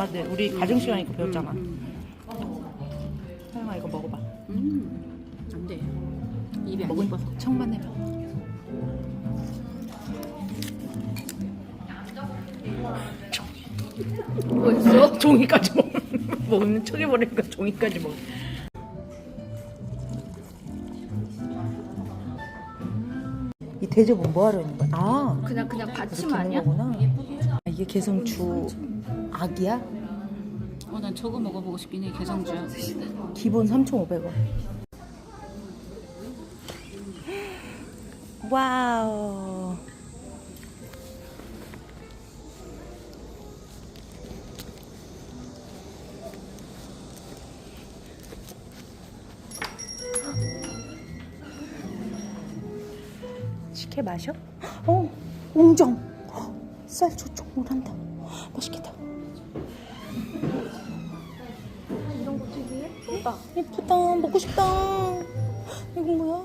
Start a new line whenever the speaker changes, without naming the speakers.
엄마들 우리 가정 시간이니까 배웠잖아.
음,
하영아 이거 먹어봐.
음. 안 돼. 입이 안
먹은
예뻐서.
청만 내봐.
벌써?
종이까지 먹. 먹는 척 해 버리니까 종이까지 먹. 이 대접은 뭐 하려 있는 거야? 아
그냥 그냥
이렇게
받침
있는
아니야?
거구나. 아, 이게 개성주 악이야?
어, 난 저거 먹어보고 싶긴 해. 개성주야.
기본 3,500원. 와우. 식혜 마셔? 어, 웅정. 쌀 조청물한다. 맛있겠다. 예쁘다. 먹고 싶다. 이건 뭐야?